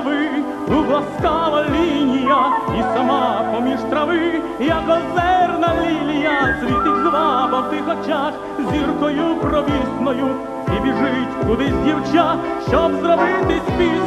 брови, ласкава лінія, і сама поміж трави, як озерна лілія, світить зваба в тих очах, зіркою провісною, і біжить кудись дівча, щоб зробитись піснею.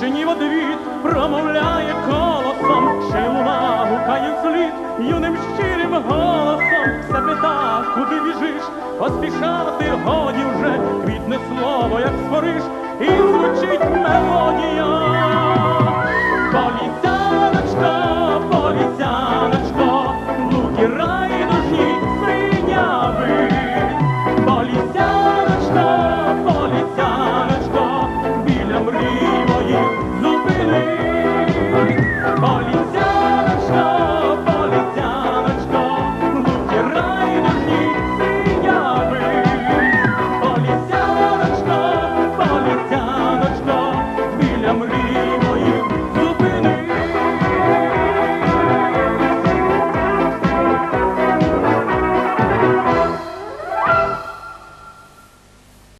чи ні водвіт промовляє колосом, чи луна гукає вслід юним щирим голосом. Все питав, куди біжиш, поспішати годі вже. Квітне слово, як спориш, і звучить мело.